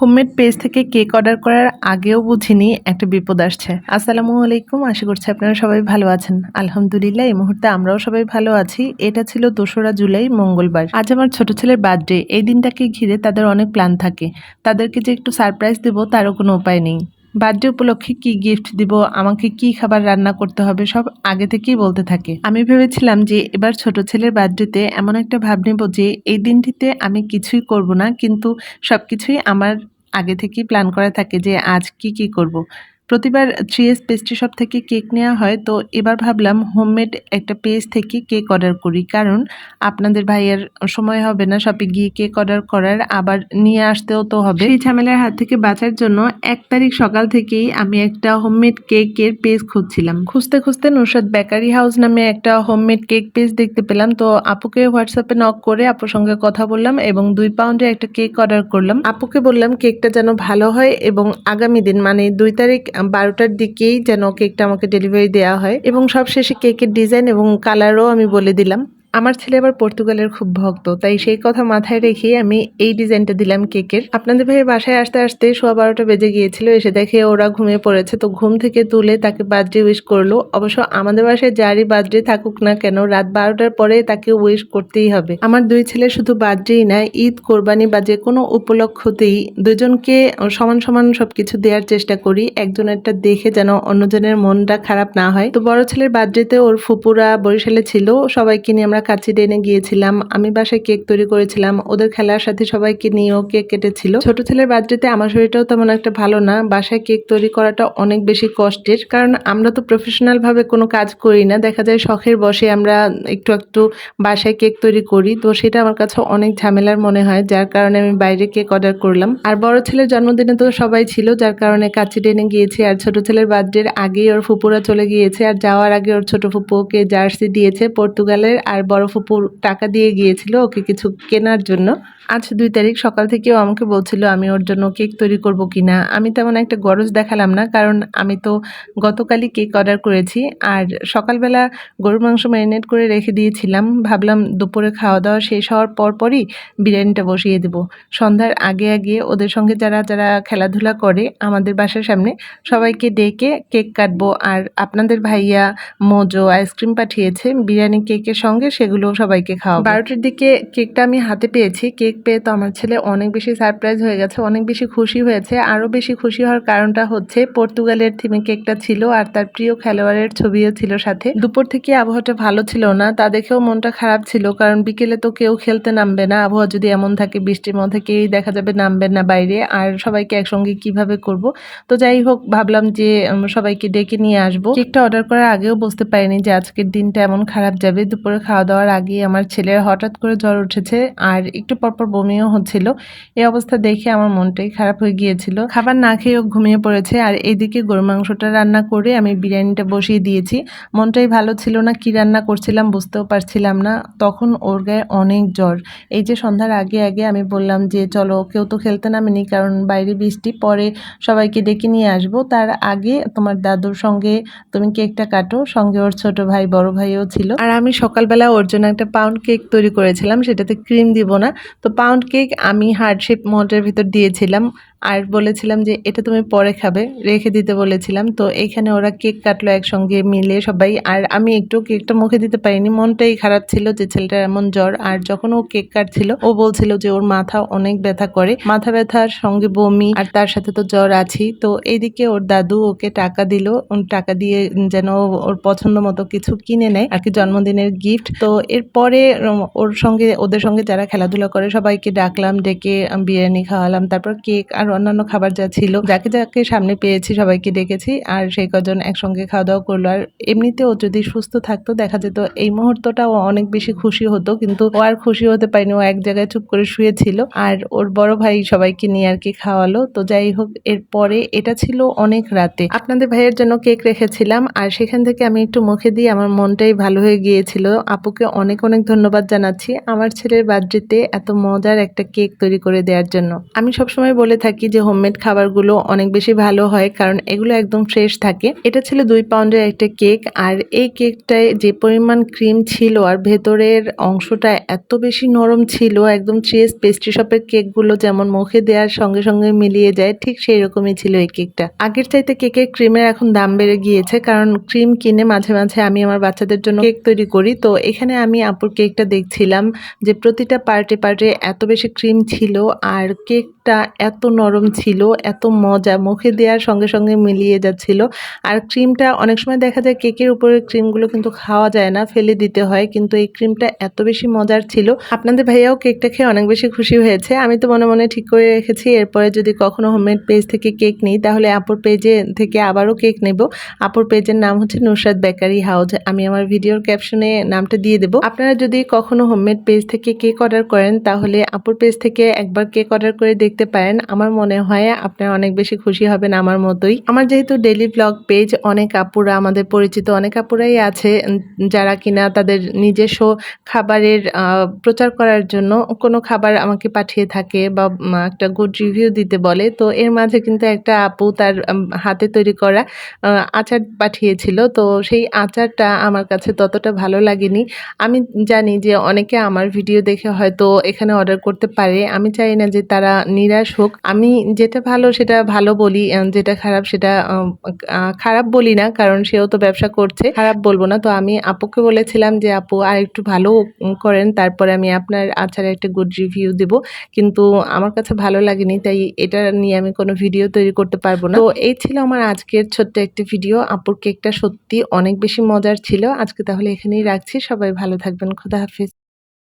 Homemade page থেকে cake order করার আগেও বুঝিনি, একটা বিপদ আসছে। আসসালামু আলাইকুম, আশা করছি আপনারা সবাই ভালো আছেন। আলহামদুলিল্লাহ, এই মুহূর্তে আমরাও সবাই ভালো আছি। এটা ছিল দোসরা জুলাই, মঙ্গলবার। আজ আমার ছোট ছেলের বার্থডে, এই দিনটাকে ঘিরে তাদের অনেক প্ল্যান থাকে। তাদেরকে যে একটু সারপ্রাইজ দেবো, তারও কোনো উপায় নেই। বার্থডে উপলক্ষে কি গিফট দিব, আমাকে কি খাবার রান্না করতে হবে, সব আগে থেকেই বলতে থাকে আমি ভেবেছিলাম যে এবার ছোট ছেলের বার্থডেতে এমন একটা ভাব নেব যে এই দিনটিতে আমি কিছুই করব না, কিন্তু সব কিছুই আমার আগে থেকেই প্ল্যান করা থাকে যে আজ কি কি করব। প্রতিবার থ্রি এস পেস্ট্রি শপ থেকে কেক নেওয়া হয়, তো এবার ভাবলাম হোমমেড একটা পেজ থেকে কেক অর্ডার করি। কারণ আপনাদের ভাইয়ের সময় হবে না শপে গিয়ে কেক অর্ডার করার, আবার নিয়ে আসতেও তো হবে। এই ঝামেলার হাত থেকে বাঁচার জন্য এক তারিখ সকাল থেকেই আমি একটা হোমমেড কেকের পেজ খুঁজছিলাম। খুঁজতে খুঁজতে নুসরাত বেকারি হাউস নামে একটা হোমমেড কেক পেজ দেখতে পেলাম। তো আপুকে হোয়াটসঅ্যাপে নক করে আপুর সঙ্গে কথা বললাম এবং দুই পাউন্ডে একটা কেক অর্ডার করলাম। আপুকে বললাম কেকটা যেন ভালো হয় এবং আগামী দিন মানে দুই তারিখ বারোটার দিকেই যেন কেকটা আমাকে ডেলিভারি দেওয়া হয় এবং সবশেষে কেকের ডিজাইন এবং কালারও আমি বলে দিলাম। আমার ছেলে আবার পর্তুগালের খুব ভক্ত, তাই সেই কথা মাথায় রেখেই আমি এই ডিজাইনটা দিলাম কেকের। আপনাদের ভাই বাসায় আসতে আসতে সোয়া বারোটা বেজে গিয়েছিল, এসে দেখে ওরা ঘুমিয়ে পড়েছে, তো ঘুম থেকে তুলে তাকে বার্থডে উইশ করল। অবশ্য আমাদের বাসায় যারই বার্থডে থাকুক না কেন, রাত বারোটার পরে তাকে উইশ করতেই হবে। আমার দুই ছেলে শুধু বার্থডেই না, ঈদ, কোরবানি বা যে কোনো উপলক্ষতেই দুজনকে সমান সমান সবকিছু দেওয়ার চেষ্টা করি, একজনেরটা দেখে যেন অন্যজনের মনটা খারাপ না হয়। তো বড় ছেলের বার্থডেতে ওর ফুপুরা বরিশালে ছিল, সবাইকে নিয়ে আমরা কাছে ডেনে গিয়েছিলাম। আমি বাসায় কেক তৈরি করেছিলাম। ওদের খেলার সাথে সবাইকে নিয়েও কেক কেটেছিল। ছোট ছেলের বার্থডেতে আমার শরীরটাও তেমন একটা ভালো না। বাসায় কেক তৈরি করাটা অনেক বেশি কষ্টের। কারণ আমরা তো প্রফেশনাল ভাবে কোনো কাজ করি না। দেখা যায় শখের বসে আমরা একটু একটু বাসায় কেক তৈরি করি। তো সেটা আমার কাছে অনেক ঝামেলার মনে হয়, যার কারণে আমি বাইরে কেক অর্ডার করলাম। আর বড় ছেলের জন্মদিনে তো সবাই ছিল, যার কারণে কাছে ডেনে গিয়েছি। আর ছোট ছেলের বার্থডের আগেই ওর ফুপুরা চলে গিয়েছে। আর যাওয়ার আগে ওর ছোট ফুপুকে জার্সি দিয়েছে পর্তুগালের। আর বড় ফুপুর টাকা দিয়ে গিয়েছিল ওকে কিছু কেনার জন্য। আজ দুই তারিখ সকাল থেকেও আমাকে বলছিল, আমি ওর জন্য কেক তৈরি করব কিনা? আমি তেমন একটা গরজ দেখালাম না, কারণ আমি তো গতকালই কেক অর্ডার করেছি। আর সকালবেলা গরুর মাংস ম্যারিনেট করে রেখে দিয়েছিলাম। ভাবলাম দুপুরে খাওয়া দাওয়া শেষ হওয়ার পর পরই বিরিয়ানিটা বসিয়ে দেব। সন্ধ্যার আগে আগে ওদের সঙ্গে যারা যারা খেলাধুলা করে আমাদের বাসার সামনে সবাইকে ডেকে কেক কাটবো। আর আপনাদের ভাইয়া মোজো আইসক্রিম পাঠিয়েছে বিরিয়ানি কেকের সঙ্গে সেগুলো সবাইকে খাওয়া বারোটার দিকে কেকটা আমি হাতে পেয়েছি। কেক পেয়ে তো আমার ছেলে অনেক বেশি সারপ্রাইজ হয়ে গেছে, অনেক বেশি খুশি হয়েছে। আরও বেশি খুশি হওয়ার কারণটা হচ্ছে পর্তুগালের থিমে কেকটা ছিল আর তার প্রিয় খেলোয়াড়ের ছবিও ছিল সাথে। দুপুর থেকে আবহাওয়াটা ভালো ছিল না, তা দেখেও মনটা খারাপ ছিল কারণ বিকেলে তো কেউ খেলতে নামবে না। আবহাওয়া যদি এমন থাকে, বৃষ্টির মধ্যে কেউই দেখা যাবে নামবে না বাইরে। আর সবাইকে একসঙ্গে কীভাবে করব? তো যাই হোক, ভাবলাম যে সবাইকে ডেকে নিয়ে আসব। কেকটা অর্ডার করার আগেও বুঝতে পারিনি যে আজকের দিনটা এমন খারাপ যাবে। দুপুরে খাওয়া দাওয়ার আগে আমার ছেলের হঠাৎ করে জ্বর উঠেছে আর একটু পরপর বমিও হচ্ছিল। এই অবস্থা দেখে আমার মনটাই খারাপ হয়ে গিয়েছিল। খাবার না খেয়েও ঘুমিয়ে পড়েছে আর এইদিকে গরু মাংসটা রান্না করে আমি বিরিয়ানিটা বসিয়ে দিয়েছি। মনটাই ভালো ছিল না, কি রান্না করছিলাম বুঝতেও পারছিলাম না। তখন ওর গায়ে অনেক জ্বর। এই যে সন্ধ্যার আগে আগে আমি বললাম যে, চলো, কেউ তো খেলতে নামেনি, কারণ বাইরে বৃষ্টি, পরে সবাইকে ডেকে নিয়ে আসব। তার আগে তোমার দাদুর সঙ্গে তুমি কেকটা কাটো। সঙ্গে ওর ছোট ভাই, বড় ভাইও ছিল। আর আমি সকালবেলা ওর জন্য একটা পাউন্ড কেক তৈরি করেছিলাম, সেটাতে ক্রিম দিব না। তো পাউন্ড কেক আমি হার্ড শেপ মোটের ভিতর দিয়েছিলাম। আর বলেছিলাম যে, এটা তুমি পরে খাবে। রেখে দিতে বলেছিলাম। তো এখানে ওরা কেক কাটলো একসঙ্গে মিলে সবাই। আর আমি একটু কেকটা মুখে দিতে পারিনি, মনটাই খারাপ ছিল যে, ছেলেটার এমন জ্বর। আর যখন ও কেক কাটছিল, ও বলছিল যে, ওর মাথা অনেক ব্যথা করে। মাথা ব্যথার সঙ্গে বমি আর তার সাথে তো জ্বর আছেই তো এইদিকে ওর দাদু ওকে টাকা দিল। টাকা দিয়ে যেন ওর পছন্দ মতো কিছু কিনে নেয় আর কি, জন্মদিনের গিফট তো এরপরে ওর সঙ্গে, ওদের সঙ্গে যারা খেলাধুলা করে সবাইকে ডাকলাম, ডেকে বিরিয়ানি খাওয়ালাম। তারপর কেক আর অন্যান্য খাবার যা ছিল, যাকে যাকে সামনে পেয়েছি, সবাইকে ডেকেছি। আর সেই কজন একসঙ্গে খাওয়া দাওয়া করল। আর এমনিতেও যদি সুস্থ থাকতো, দেখা যেত এই মুহূর্তটাও অনেক বেশি খুশি হতো। কিন্তু ও আর খুশি হতে পারেনি, ও এক জায়গায় চুপ করে শুয়েছিল। আর ওর বড় ভাই সবাইকে নিয়ে আর কি খাওয়ালো। তো যাই হোক এরপরে এটা ছিল অনেক রাতে। আপনাদের ভাইয়ের জন্য কেক রেখেছিলাম। আর সেখান থেকে আমি একটু মুখে দিয়ে আমার মনটাই ভালো হয়ে গিয়েছিল। আপুকে অনেক অনেক ধন্যবাদ জানাচ্ছি আমার ছেলের বার্থডেতে এত মজার একটা কেক তৈরি করে দেওয়ার জন্য। আমি সবসময় বলে থাকি যে হোমমেড খাবারগুলো অনেক বেশি ভালো হয়, কারণ এগুলো একদম ফ্রেশ থাকে। এটা ছিল দুই পাউন্ডের একটা কেক আর এই কেকটায় যে পরিমাণ ক্রিম ছিল আর ভেতরের অংশটা এত বেশি নরম ছিল, একদম চিজ পেস্ট্রি শপের কেকগুলো যেমন মুখে দেওয়ার সঙ্গে সঙ্গে মিলিয়ে যায়, ঠিক সেই রকমই ছিল এই কেকটা আগের চাইতে কেকের ক্রিমের এখন দাম বেড়ে গিয়েছে, কারণ ক্রিম কিনে মাঝে মাঝে আমি আমার বাচ্চাদের জন্য কেক তৈরি করি। তো এখানে আমি আপুর কেকটা দেখছিলাম যে প্রতিটা পার্টে পার্টে এত বেশি ক্রিম ছিল, আর কেকটা এত নরম ছিল, এত মজা। মুখে দেওয়ার সঙ্গে সঙ্গে মিলিয়ে যাচ্ছিল। আর ক্রিমটা অনেক সময় দেখা যায় কেকের উপরে ক্রিমগুলো কিন্তু খাওয়া যায় না, ফেলে দিতে হয়। কিন্তু এই ক্রিমটা এত বেশি মজার ছিল। আপনাদের ভাইয়াও কেকটা খেয়ে অনেক বেশি খুশি হয়েছে। আমি তো মনে মনে ঠিক করে রেখেছি, এরপরে যদি কখনো হোমমেড পেজ থেকে কেক নিই, তাহলে আপুর পেজে থেকে আবারও কেক নেব। আপুর পেজের নাম হচ্ছে নুসরাত বেকারি হাউস আমি আমার ভিডিওর ক্যাপশনে নামটা দিয়ে দেবো। আপনারা যদি কখনো হোমমেড পেজ থেকে কেক অর্ডার করেন, তাহলে আপুর পেজ থেকে একবার কেক অর্ডার করে দেখতে পারেন। আমার মনে হয় আপনারা অনেক বেশি খুশি হবেন আমার মতোই। আমার যেহেতু ডেলি ব্লগ পেজ অনেক আপুরা, আমাদের পরিচিত অনেক আপুরাই আছে যারা কিনা তাদের নিজস্ব খাবারের প্রচার করার জন্য কোনো খাবার আমাকে পাঠিয়ে থাকে বা একটা গুড রিভিউ দিতে বলে। তো এর মাঝে কিন্তু একটা আপু তার হাতে তৈরি করা আচার পাঠিয়েছিল। তো সেই আচারটা আমার কাছে ততটা ভালো লাগেনি। আমি জানি যে অনেকে আমার ভিডিও দেখে হয়তো এখানে অর্ডার করতে পারে। আমি চাই না যে তারা নিরাশ হোক। আমি যেটা ভালো সেটা ভালো বলি যেটা খারাপ সেটা খারাপ বলি না, কারণ সেও তো ব্যবসা করছে। খারাপ বলব না, তো আমি আপুকে বলেছিলাম যে, আপু আর একটু ভালো করেন, তারপরে আমি আপনার আচারে একটা গুড রিভিউ দেব। কিন্তু আমার কাছে ভালো লাগেনি, তাই এটা নিয়ে আমি কোনো ভিডিও তৈরি করতে পারব না। তো এই ছিল আমার আজকের ছোট্ট একটি ভিডিও আপুর কেকটা সত্যি অনেক বেশি মজার ছিল। আজকে তাহলে এখানেই রাখছি। সবাই ভালো থাকবেন। খোদা হাফিজ।